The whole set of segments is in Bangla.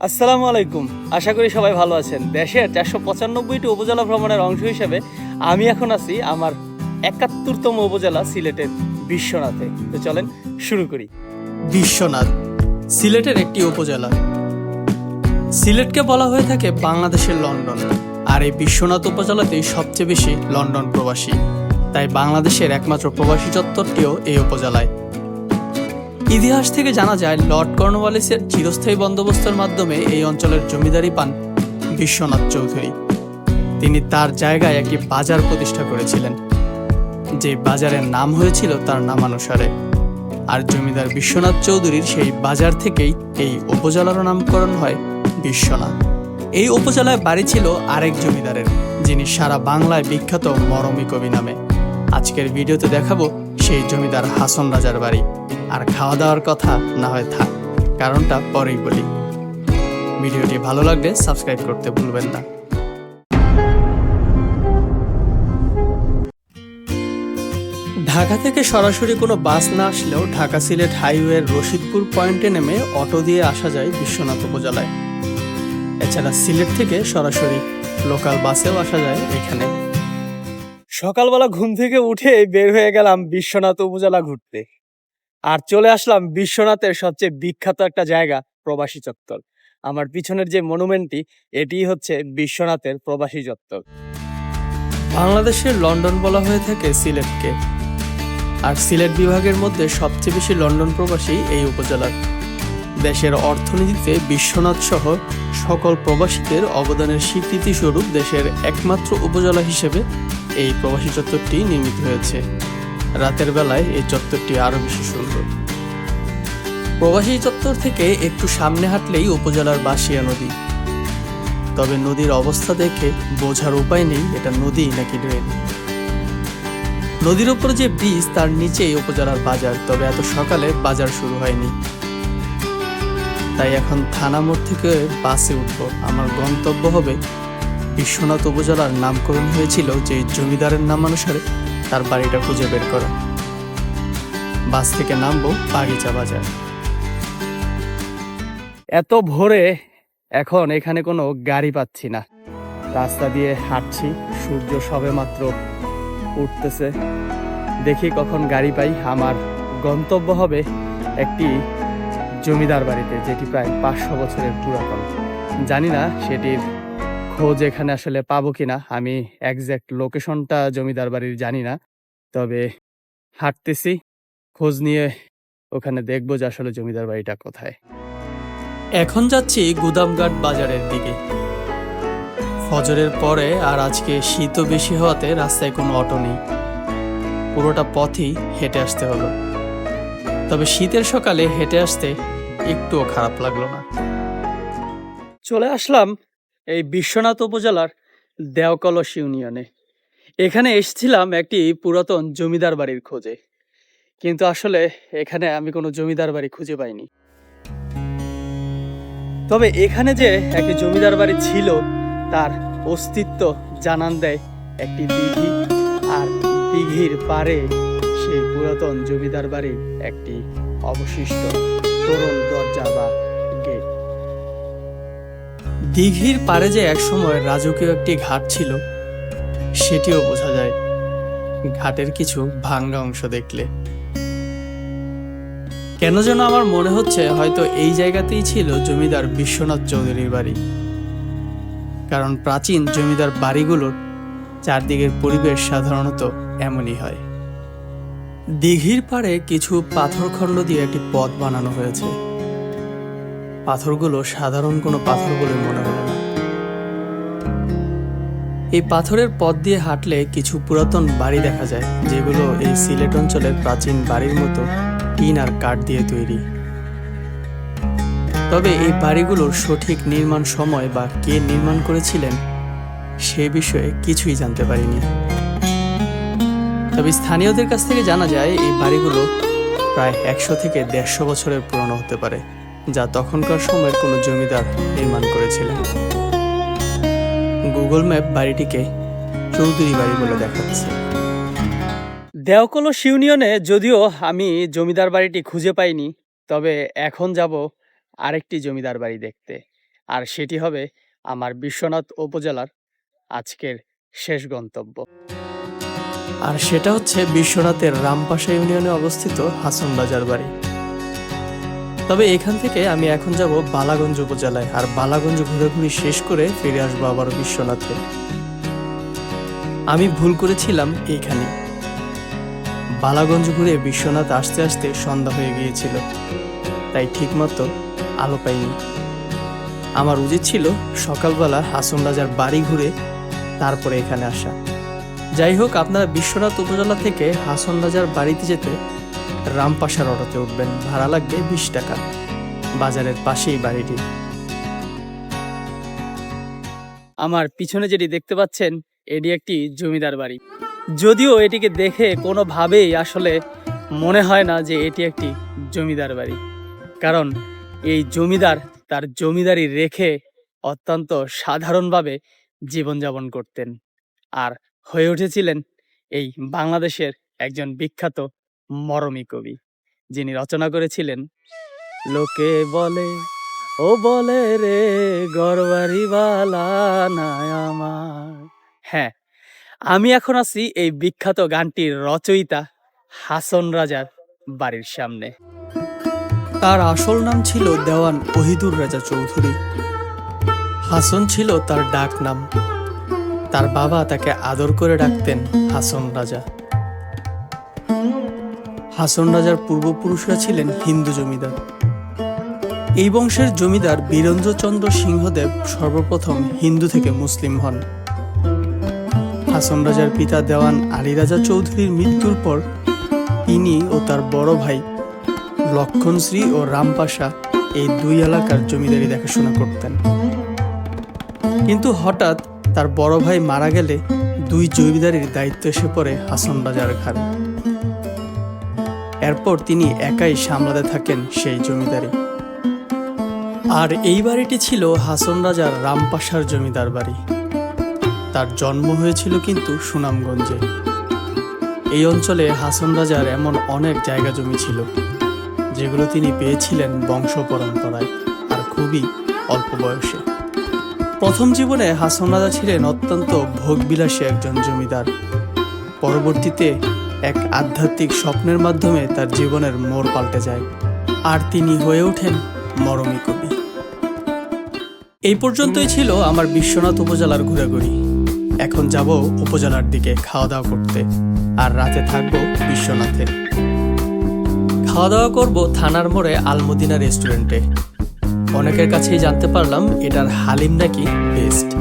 আসসালামু আলাইকুম। আশা করি সবাই ভালো আছেন। দেশের চারশো পঁচানব্বইটি উপজেলা ভ্রমণের অংশ হিসেবে আমি এখন আছি আমার একাত্তরতম উপজেলা সিলেটের বিশ্বনাথে। তো চলেন শুরু করি। বিশ্বনাথ, সিলেটের একটি উপজেলা। সিলেটকে বলা হয়ে থাকে বাংলাদেশের লন্ডন। আর এই বিশ্বনাথ উপজেলাতেই সবচেয়ে বেশি লন্ডন প্রবাসী। তাই বাংলাদেশের একমাত্র প্রবাসী চত্বরটিও এই উপজেলায়। ইতিহাস থেকে জানা যায়, লর্ড কর্নওয়ালিসের চিরস্থায়ী বন্দোবস্তের মাধ্যমে এই অঞ্চলের জমিদারি পান বিশ্বনাথ চৌধুরী। তিনি তার জায়গায় একটি বাজার প্রতিষ্ঠা করেছিলেন, যে বাজারের নাম হয়েছিল তার নামানুসারে। আর জমিদার বিশ্বনাথ চৌধুরীর সেই বাজার থেকেই এই উপজেলার নামকরণ হয় বিশ্বনাথ। এই উপজেলায় বাড়ি ছিল আরেক জমিদারের, যিনি সারা বাংলায় বিখ্যাত মরমী কবি নামে। আজকের ভিডিওতে দেখাবো সেই জমিদার হাসন রাজার বাড়ি। আর খাওয়া দাওয়ার কথা না হয় থাক, কারণটা পরেই বলি। ভিডিওটি ভালো লাগলে সাবস্ক্রাইব করতে ভুলবেন না। ঢাকা থেকে সরাসরি কোনো বাস না আসলেও ঢাকা সিলেট হাইওয়ের রশিদপুর পয়েন্টে নেমে অটো দিয়ে আসা যায় বিশ্বনাথ উপজেলায়। এছাড়া সিলেট থেকে সরাসরি লোকাল বাসেও আসা যায় এখানে। সকালবেলা ঘুম থেকে উঠে বের হয়ে গেলাম বিশ্বনাথ উপজেলা ঘুরতে। আর চলে আসলাম বিশ্বনাথের সবচেয়ে বিখ্যাত একটা জায়গা, প্রবাসী চত্বর। আমার পিছনের যে মনুমেন্টটি এটি হচ্ছে বিশ্বনাথের প্রবাসী চত্বর। বাংলাদেশের লন্ডন বলা হয়ে থাকে সিলেটকে। আর সিলেট বিভাগের মধ্যে সবচেয়ে বেশি লন্ডন প্রবাসী এই উপজেলার। দেশের অর্থনীতিতে বিশ্বনাথ সহ সকল প্রবাসীদের অবদানের স্বীকৃতি স্বরূপ দেশের একমাত্র উপজেলা হিসেবে এই প্রবাসী চত্বরটি নির্মিত হয়েছে। রাতের বেলায় এই চত্বরটি আরও বেশি সুন্দর। প্রবাসী চত্বর থেকে একটু সামনে হাঁটলেই উপজেলার বাসিয়া নদী। তবে নদীর অবস্থা দেখে বোঝার উপায় নেই এটা নদী নাকি ড্রেন। নদীর উপর যে ব্রিজ, তার নিচেই উপজেলার বাজার, তবে এত সকালে বাজার শুরু হয়নি। তাই এখন থানা মোড় থেকে বাসে উঠব। আমার গন্তব্য হবে বিশ্বনাথ উপজেলার নামকরণ হয়েছিল যে জমিদারের নাম অনুসারে তার বাড়িটা খুঁজে বের করা। বাস থেকে নামবো বাগিচা বাজার। এত ভোরে এখন এখানে কোনো গাড়ি পাচ্ছি না। রাস্তা দিয়ে হাঁটছি, সূর্য সবে মাত্র উঠতেছে। দেখি কখন গাড়ি পাই। আমার গন্তব্য হবে একটি জমিদার বাড়িতে, যেটি প্রায় পাঁচশো বছরের পুরাতন। জানি না সেটির খোঁজ এখানে আসলে পাবো কিনা আমি একজ্যাক্ট লোকেশনটা জমিদার বাড়ির জানি না। তবে হাঁটতেছি খোঁজ নিয়ে ওখানে দেখব যে আসলে জমিদার বাড়িটা কোথায়। এখন যাচ্ছি গুদামঘাট বাজারের দিকে। ফজরের পরে আর আজকে শীতও বেশি হওয়াতে রাস্তায় কোনো অটো নেই। পুরোটা পথই হেঁটে আসতে হলো। তবে শীতের সকালে হেঁটে আসতে একটুও খারাপ লাগল না। চলে আসলাম এই বিশ্বনাথ উপজেলার দেওকলস ইউনিয়নে। এখানে এসেছিলাম একটি পুরাতন জমিদার বাড়ির খোঁজে। কিন্তু আসলে এখানে আমি কোনো জমিদার বাড়ি খুঁজে পাইনি। তবে এখানে যে একটি জমিদার বাড়ি ছিল, তার অস্তিত্ব জানান দেয় একটি দিঘি। আর দিঘির পারে সেই পুরাতন জমিদার বাড়ির একটি অবশিষ্ট তরুণ দরজা বা দিঘির পারে যে একসময় রাজকীয় একটি ঘাট ছিল, সেটিও বোঝা যায়। ঘাটের কিছু ভাঙ্গা অংশ দেখলে। কেন যেন আমার মনে হচ্ছে হয়তো এই জায়গাতেই ছিল জমিদার বিশ্বনাথ চৌধুরীর বাড়ি। কারণ প্রাচীন জমিদার বাড়িগুলোর চারদিকের পরিবেশ সাধারণত এমনই হয়। দিঘির পাড়ে কিছু পাথরখণ্ড দিয়ে একটি পথ বানানো হয়েছে। পাথরগুলো সাধারণ কোনো পাথর বলে মনে হলো না। এই পাথরের পথ দিয়ে হাঁটলে কিছু পুরাতন বাড়ি দেখা যায়, যেগুলো এই সিলেট অঞ্চলের প্রাচীন বাড়ির মতো টিন আর কাঠ দিয়ে তৈরি। তবে এই বাড়িগুলোর সঠিক নির্মাণ সময় বা কে নির্মাণ করেছিলেন, সে বিষয়ে কিছুই জানতে পারিনি। তবে স্থানীয়দের কাছ থেকে জানা যায়, এই বাড়িগুলো প্রায় একশো থেকে দেড়শো বছরের পুরনো হতে পারে। যা তখনকার সময়ের কোনো জমিদার নির্মাণ করেছিলেন। গুগল ম্যাপ বাড়িটিকে চৌধুরী বাড়ি বলে দেখাচ্ছে। দেওকলস ইউনিয়নে যদিও আমি জমিদার বাড়িটি খুঁজে পাইনি তবে এখন যাব আরেকটি জমিদার বাড়ি দেখতে আর সেটি হবে আমার বিশ্বনাথ উপজেলার আজকের শেষ গন্তব্য। আর সেটা হচ্ছে বিশ্বনাথের রামপাশা ইউনিয়নে অবস্থিত হাসন রাজার বাড়ি। তবে এখান থেকে আমি এখন যাব বালাগঞ্জ উপজেলায়, আর বালাগঞ্জ ঘুরে শেষ করে ফিরে আসব আবার বিশ্বনাথে। আমি ভুল করেছিলাম এইখানে। বালাগঞ্জ ঘুরে বিশ্বনাথ আসতে আসতে সন্ধ্যা হয়ে গিয়েছিল, তাই ঠিকমতো আলো পাইনি। আমার উচিত ছিল সকালবেলা হাসন রাজার বাড়ি ঘুরে তারপরে এখানে আসা। যাই হোক, আপনারা বিশ্বনাথ উপজেলা থেকে হাসন রাজার বাড়িতে যেতে রামপাশার অটোতে উঠবেন। ভাড়া লাগবে বিশ টাকা। বাজারের পাশেই বাড়িটি। আমার পিছনে যেটি দেখতে পাচ্ছেন, এটি একটি জমিদার বাড়ি। যদিও এটিকে দেখে কোনোভাবেই আসলে মনে হয় না যে এটি একটি জমিদার বাড়ি। কারণ এই জমিদার তার জমিদারি রেখে অত্যন্ত সাধারণভাবে জীবনযাপন করতেন। আর হয়ে উঠেছিলেন এই বাংলাদেশের একজন বিখ্যাত মরমী কবি, যিনি রচনা করেছিলেন, লোকে বলে, ও বলে রে গরবারি বালা নাই আমার। হ্যাঁ আমি এখন আছি এই বিখ্যাত গানটির রচয়িতা হাসন রাজার বাড়ির সামনে। তার আসল নাম ছিল দেওয়ান ওহিদুর রাজা চৌধুরী। হাসন ছিল তার ডাক নাম তার বাবা তাকে আদর করে ডাকতেন হাসন রাজা। হাসন রাজার পূর্বপুরুষরা ছিলেন হিন্দু জমিদার। এই বংশের জমিদার বীরেন্দ্রচন্দ্র সিংহদেব সর্বপ্রথম হিন্দু থেকে মুসলিম হন। হাসন রাজার পিতা দেওয়ান আলী রাজা চৌধুরীর মৃত্যুর পর তিনি ও তার বড় ভাই লক্ষণশ্রী ও রামপাশা এই দুই এলাকার জমিদারি দেখাশোনা করতেন। কিন্তু হঠাৎ তার বড় ভাই মারা গেলে দুই জমিদারির দায়িত্ব এসে পড়ে হাসন রাজার ঘাড়ে। এরপর তিনি একাই সামলাতে থাকেন সেই জমিদারি। আর এই বাড়িটি ছিল হাসন রাজার রামপাশার জমিদার বাড়ি। তার জন্ম হয়েছিল কিন্তু সুনামগঞ্জে। এই অঞ্চলে হাসন রাজার এমন অনেক জায়গা জমি ছিল, যেগুলো তিনি পেয়েছিলেন বংশ পরম্পরায় আর খুবই অল্প বয়সে। প্রথম জীবনে হাসন রাজা ছিলেন অত্যন্ত ভোগবিলাসী একজন জমিদার। পরবর্তীতে এক আধ্যাত্মিক স্বপ্নের মাধ্যমে তার জীবনের মোড় পাল্টে যায়। আর তিনি হয়ে ওঠেন মরমী কবি। এই পর্যন্তই ছিল আমার বিশ্বনাথ উপজেলার ঘোরাঘুরি। এখন যাব উপজেলার দিকে খাওয়া দাওয়া করতে। আর রাতে থাকব বিশ্বনাথে খাওয়া দাওয়া করব থানার মোড়ে আলমদিনা রেস্টুরেন্টে। অনেকের কাছেই জানতে পারলাম এটার হালিম নাকি বেস্ট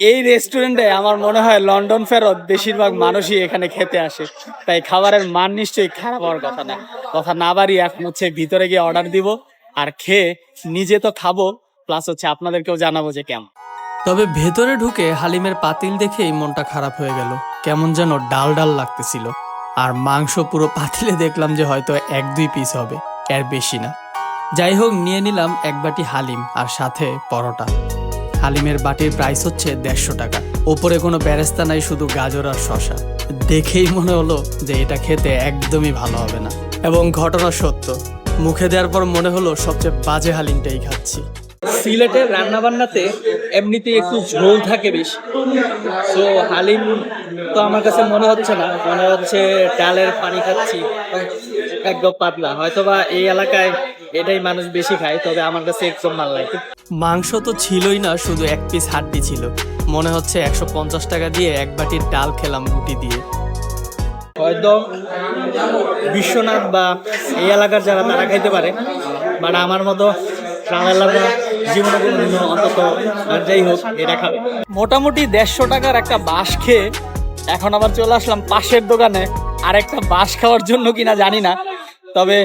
এই রেস্টুরেন্টে আমার মনে হয় লন্ডন ফেরত বেশিরভাগ মানুষই এখানে খেতে আসে। তাই খাবারের মান নিশ্চয়ই খারাপ হওয়ার কথা না। কথা না বাড়িয়ে এখন হচ্ছে ভিতরে গিয়ে অর্ডার দিব আর খেয়ে নিজে তো খাব প্লাস হচ্ছে আপনাদেরকেও জানাব যে কেমন। তবে ভেতরে ঢুকে হালিমের পাতিল দেখেই মনটা খারাপ হয়ে গেল। কেমন যেন ডাল ডাল লাগতেছিল। আর মাংস পুরো পাতিলে দেখলাম যে হয়তো এক দুই পিস হবে, এর বেশি না। যাই হোক, নিয়ে নিলাম এক বাটি হালিম আর সাথে পরোটা। হালিমের বাটির প্রাইস হচ্ছে দেড়শো টাকা। ওপরে কোনো ব্যারেস্তা নাই, শুধু গাজর আর শশা দেখেই মনে হলো যে এটা খেতে একদমই ভালো হবে না। এবং ঘটনা সত্য, মুখে দেওয়ার পর মনে হলো সবচেয়ে বাজে হালিমটাই খাচ্ছি। সিলেটের রান্না বান্নাতে এমনিতে একটু ঝোল থাকে বেশি। তো হালিম তো আমার কাছে মনে হচ্ছে না, মনে হচ্ছে ডালের পানি খাচ্ছি। একদম পাতলা, হয়তোবা এই এলাকায় এটাই মানুষ বেশি খায় তবে আমার কাছে একদম ভালো লাগে। মাংস তো ছিলই না শুধু এক পিস হাড্ডি ছিল। মনে হচ্ছে একশো পঞ্চাশ টাকা দিয়ে এক বাটির ডাল খেলাম রুটি দিয়ে। হয়তো বিশ্বনাথ বা এই এলাকার যারা তারা খাইতে পারে। বাট আমার মতো ট্রাভেলাররা জীবনে কোনোদিনও অন্তত যাই হোক এটা খাবে। মোটামুটি দেড়শো টাকার একটা বাঁশ খেয়ে এখন আবার চলে আসলাম পাশের দোকানে। আর একটা বাঁশ খাওয়ার জন্য কিনা জানি না। তবে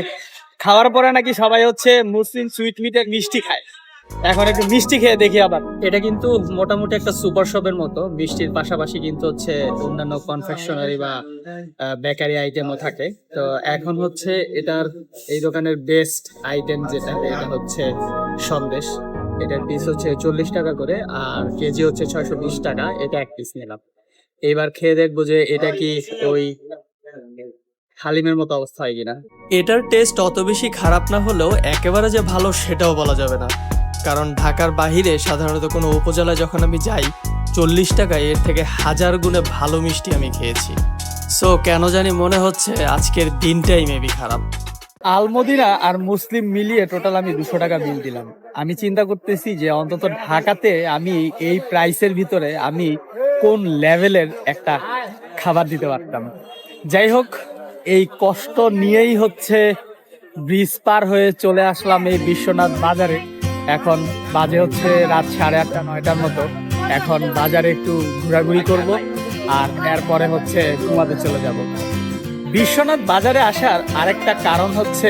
খাওয়ার পরে নাকি সবাই হচ্ছে মুসলিম সুইট মিটের মিষ্টি খায়। এখন একটু মিষ্টি খেয়ে দেখি আবার। এটা কিন্তু মোটামুটি একটা সুপার শপের মতো। মিষ্টির পাশাপাশি কিন্তু হচ্ছে অন্যান্য কনফেকশনারি বা বেকারি আইটেমও থাকে। তো এখন হচ্ছে এটার, এই দোকানের বেস্ট আইটেম যেটা, এটা হচ্ছে সন্দেশ। এটার পিস হচ্ছে চল্লিশ টাকা করে আর কেজি হচ্ছে ছয়শো বিশ টাকা। এটা এক পিস নিলাম। এবার খেয়ে দেখব যে এটা কি ওই হালিমের মতো অবস্থা হয় কিনা? এটার টেস্ট অত বেশি খারাপ না হলেও একেবারে যে ভালো সেটাও বলা যাবে না। কারণ ঢাকার বাহিরে সাধারণত কোনো উপজেলায় যখন আমি যাই চল্লিশ টাকায় এর থেকে হাজার গুণে ভালো মিষ্টি আমি খেয়েছি। সো কেন জানি মনে হচ্ছে আজকের দিনটাই মেবি খারাপ। আলমদিনা আর মুসলিম মিলিয়ে টোটাল আমি দুশো টাকা বিল দিলাম। আমি চিন্তা করতেছি যে অন্তত ঢাকাতে আমি এই প্রাইসের ভিতরে আমি কোন লেভেলের একটা খাবার দিতে পারতাম। যাই হোক এই কষ্ট নিয়েই হচ্ছে ব্রিজ পার হয়ে চলে আসলাম এই বিশ্বনাথ বাজারে। এখন বাজে হচ্ছে রাত সাড়ে আটটা, নয়টার মতো। এখন বাজারে একটু ঘোরাঘুরি করব আর এরপরে হচ্ছে ঘুমাতে চলে যাব। বিশ্বনাথ বাজারে আসার আরেকটা কারণ হচ্ছে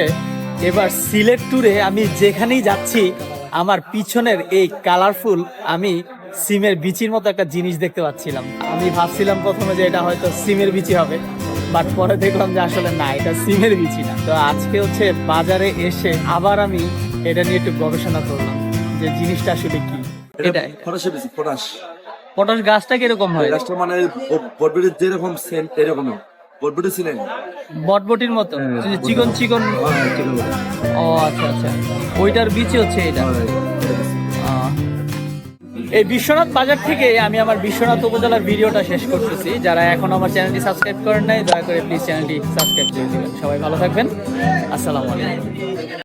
এবার সিলেট ট্যুরে আমি যেখানেই যাচ্ছি, আমার পিছনের এই কালারফুল আমি সিমের বিচির মতো একটা জিনিস দেখতে পাচ্ছিলাম। আমি ভাবছিলাম প্রথমে যে এটা হয়তো সিমের বিচি হবে। বাট পরে দেখলাম যে আসলে না এটা সিমের বিচি না। তো আজকে হচ্ছে বাজারে এসে আবার আমি এটা নিয়ে একটু গবেষণা করলাম যে জিনিসটা আসলে কি। এটা ফরাসে ফরাস পটাশ। গাছটা কীরকম হয়? গাছটা মানে বটবটির যেরকম সেন্ট এরকম বটবটি ছিলেন বটবটির মতো? হ্যাঁ, চিকন চিকন? ও আচ্ছা আচ্ছা। ওইটার বিচি হচ্ছে এটা। এই বিশ্বনাথ বাজার থেকে আমি আমার বিশ্বনাথ উপজেলার ভিডিওটা শেষ করতেছি। যারা এখন আমার চ্যানেলটি সাবস্ক্রাইব করেন নাই, দয়া করে প্লিজ চ্যানেলটি সাবস্ক্রাইব করে দেবেন। সবাই ভালো থাকবেন। আসসালামু আলাইকুম।